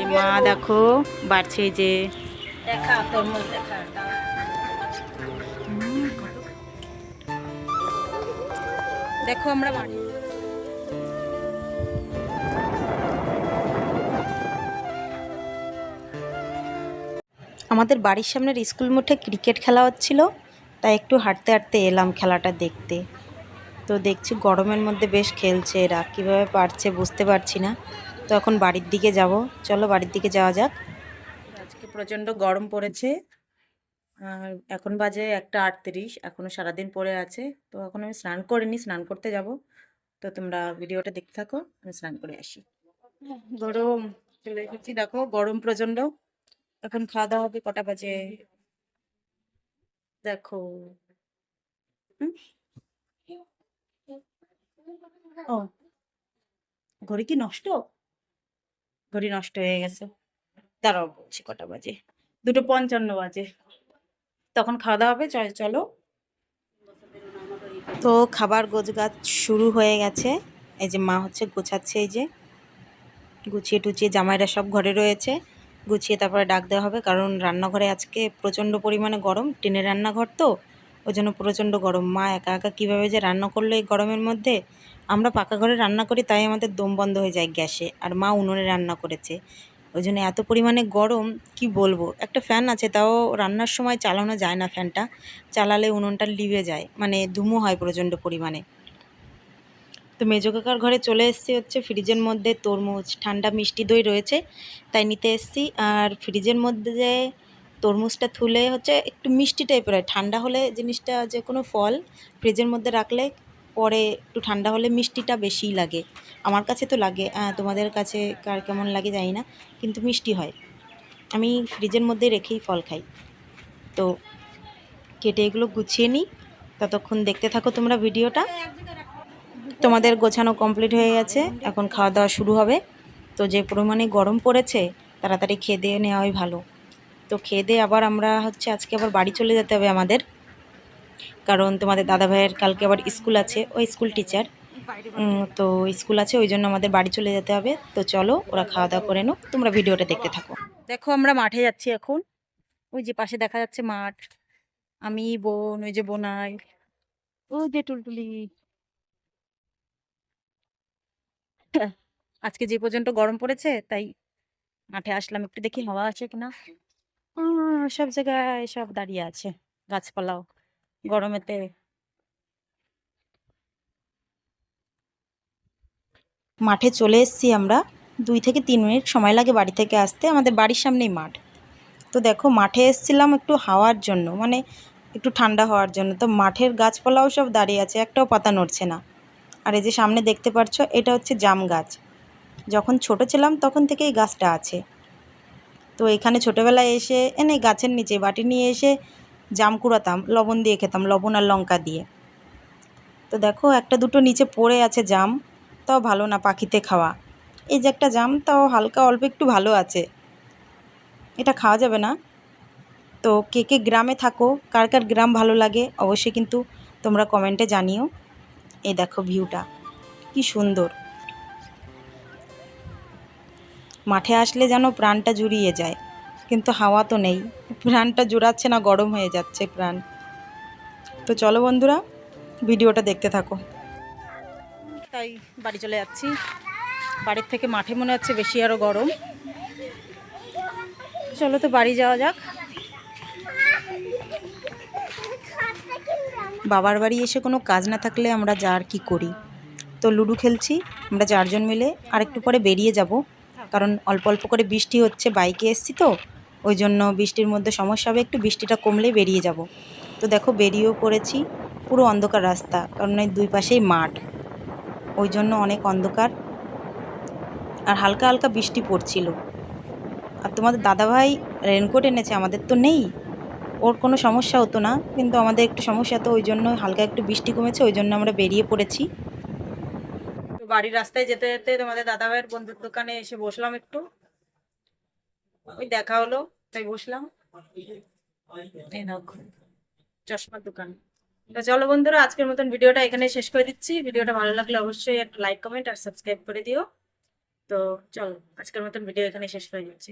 যে মা দেখো বাড়ছে যে। দেখা তরমুজ দেখা। দেখো আমরা আমাদের বাড়ির সামনের স্কুল মুঠে ক্রিকেট খেলা হচ্ছিল তাই একটু হাঁটতে হাঁটতে এলাম খেলাটা দেখতে। তো দেখছি গরমের মধ্যে বেশ খেলছে এরা কীভাবে পারছে বুঝতে পারছি না। তো এখন বাড়ির দিকে যাব। চলো বাড়ির দিকে যাওয়া যাক। আজকে প্রচণ্ড গরম পড়েছে। আর এখন বাজে একটা আটত্রিশ এখনও সারাদিন পড়ে আছে। তো এখন আমি স্নান করিনি, স্নান করতে যাব। তো তোমরা ভিডিওটা দেখতে থাকো, আমি স্নান করে আসি। গরম, চলে এসেছি। দেখো, গরম প্রচণ্ড। এখন খাওয়া দাওয়া হবে কটা বাজে? দেখো? ও, ঘড়ি কি নষ্ট? ঘড়ি নষ্ট হয়ে গেছে। দাঁড়াও বলছি কটা বাজে? দুটো পঞ্চান্ন বাজে। তখন খাওয়া দাওয়া হবে? চল। তো খাবার গোছগাছ শুরু হয়ে গেছে। এই যে মা হচ্ছে গোছাচ্ছে এই যে। গুছিয়ে টুচিয়ে জামাইরা সব ঘরে রয়েছে। গুছিয়ে তারপরে ডাক দেওয়া হবে। কারণ রান্নাঘরে আজকে প্রচণ্ড পরিমাণে গরম। টিনের রান্নাঘর তো। ওই জন্য প্রচণ্ড গরম। মা একা একা কীভাবে যে রান্না করল এই গরমের মধ্যে? আমরা পাকা ঘরে রান্না করি, তাই আমাদের দম বন্ধ হয়ে যায় গ্যাসে। আর মা উনুনে রান্না করেছে। ওই জন্য এত পরিমাণে গরম, কি বলব? একটা ফ্যান আছে, তাও রান্নার সময় চালানো যায় না ফ্যানটা। চালালে উনুনটা লিভে যায় মানে ধুমো হয় প্রচণ্ড পরিমাণে। তো মেজো কাকার ঘরে চলে এসেছি হচ্ছে ফ্রিজের মধ্যে তরমুজ, ঠান্ডা মিষ্টি দই রয়েছে, তাই নিতে এসেছি। আর ফ্রিজের মধ্যে যে তরমুজটা থুলে হচ্ছে একটু মিষ্টি টাইপের হয়। ঠান্ডা হলে জিনিসটা যে কোনো ফল ফ্রিজের মধ্যে রাখলে পরে একটু ঠান্ডা হলে মিষ্টিটা বেশিই লাগে। আমার কাছে তো লাগে তোমাদের কাছে কার কেমন লাগে জানি না, কিন্তু মিষ্টি হয়। আমি ফ্রিজের মধ্যে রেখেই ফল খাই। তো কেটে এগুলো গুছিয়ে নিই। ততক্ষণ দেখতে থাকো তোমরা ভিডিওটা। তোমাদের গোছানো কমপ্লিট হয়ে গেছে, এখন খাওয়া দাওয়া শুরু হবে। তো যে পরিমাণে গরম পড়েছে, তাড়াতাড়ি খেয়ে দিয়ে নেওয়াই ভালো। তো খেয়ে দিয়ে আবার আমরা হচ্ছে আজকে আবার বাড়ি চলে যেতে হবে আমাদের। কারণ তোমাদের দাদা ভাইয়ের কালকে আবার স্কুল আছে, ওই স্কুল টিচার তো স্কুল আছে, ওই জন্য আমাদের বাড়ি চলে যেতে হবে। তো চলো, ওরা খাওয়া দাওয়া করে নো তোমরা ভিডিওটা দেখতে থাকো। দেখো, আমরা মাঠে যাচ্ছি এখন। ওই যে পাশে দেখা যাচ্ছে মাঠ। আমি, বোন, ওই যে বোনাই। ওই যে টুলটুলি। আজকে যে পর্যন্ত গরম পড়েছে, তাই মাঠে আসলাম। একটু দেখি হাওয়া আছে কিনা। সব জায়গায় সব দাঁড়িয়ে আছে। গাছপালাও। গরমেতে? মাঠে চলে এসেছি আমরা। দুই থেকে তিন মিনিট সময় লাগে বাড়ি থেকে আসতে। আমাদের বাড়ির সামনেই মাঠ। তো দেখো, মাঠে এসেছিলাম একটু হাওয়ার জন্য মানে একটু ঠান্ডা হওয়ার জন্য। তো মাঠের গাছপালাও সব দাঁড়িয়ে আছে, একটাও পাতা নড়ছে না। আর এই যে সামনে দেখতে পাচ্ছ এটা হচ্ছে জাম গাছ। যখন ছোট ছিলাম, তখন থেকে এই গাছটা আছে। তো এখানে ছোটোবেলায় এসে, এনে গাছের নিচে বাটি নিয়ে এসে জাম কুড়াতাম, লবণ দিয়ে খেতাম, লবণ আর লঙ্কা দিয়ে। তো দেখো, একটা দুটো নিচে পড়ে আছে জাম, তাও ভালো না পাখিতে খাওয়া। এই যে একটা জাম, তাও হালকা অল্প একটু ভালো আছে। এটা খাওয়া যাবে না। তো কে কে গ্রামে থাকো, কার কার গ্রাম ভালো লাগে, অবশ্যই কিন্তু তোমরা কমেন্টে জানিও। এই দেখো ভিউটা, কি সুন্দর। মাঠে আসলে যেন প্রাণটা জুড়িয়ে যায়। কিন্তু হাওয়া তো নেই। প্রাণটা জুড়াচ্ছে না, গরম হয়ে যাচ্ছে প্রাণ। তো চলো বন্ধুরা, ভিডিওটা দেখতে থাকো। তাই বাড়ি চলে যাচ্ছি। বাড়ির থেকে মাঠে মনে হচ্ছে বেশি আরও গরম। চলো তো বাড়ি যাওয়া যাক। বাবার বাড়ি এসে কোনো কাজ না থাকলে আমরা যা আর কি করি। তো লুডো খেলছি, আমরা চারজন মিলে। আর একটু পরে বেরিয়ে যাব। কারণ অল্প অল্প করে বৃষ্টি হচ্ছে, বাইকে এসছি তো। ওই জন্য বৃষ্টির মধ্যে সমস্যা হবে, একটু বৃষ্টিটা কমলেই বেরিয়ে যাব। তো দেখো বেরিয়েও পড়েছি, পুরো অন্ধকার রাস্তা, কারণ এই দুই পাশেই মাঠ। ওই জন্য অনেক অন্ধকার, আর হালকা হালকা বৃষ্টি পড়ছিল। আর তোমাদের দাদাভাই রেনকোট এনেছে, আমাদের তো নেই। ওর কোনো সমস্যা হতো না, কিন্তু আমাদের একটু সমস্যা তো ওই জন্য হালকা একটু বৃষ্টি কমেছে ওই জন্য আমরা বেরিয়ে পড়েছি। বাড়ির রাস্তায় যেতে যেতে তোমাদের দাদাভাইয়ের বন্ধুর দোকানে এসে বসলাম একটু। ওই দেখা হলো, তাই বসলাম। চশমার দোকান। তো চলো বন্ধুরা, আজকের মতন ভিডিওটা এখানে শেষ করে দিচ্ছি। ভিডিওটা ভালো লাগলে অবশ্যই একটা লাইক, কমেন্ট আর সাবস্ক্রাইব করে দিও। তো চলো, আজকের মতন ভিডিও এখানে শেষ করে যাচ্ছে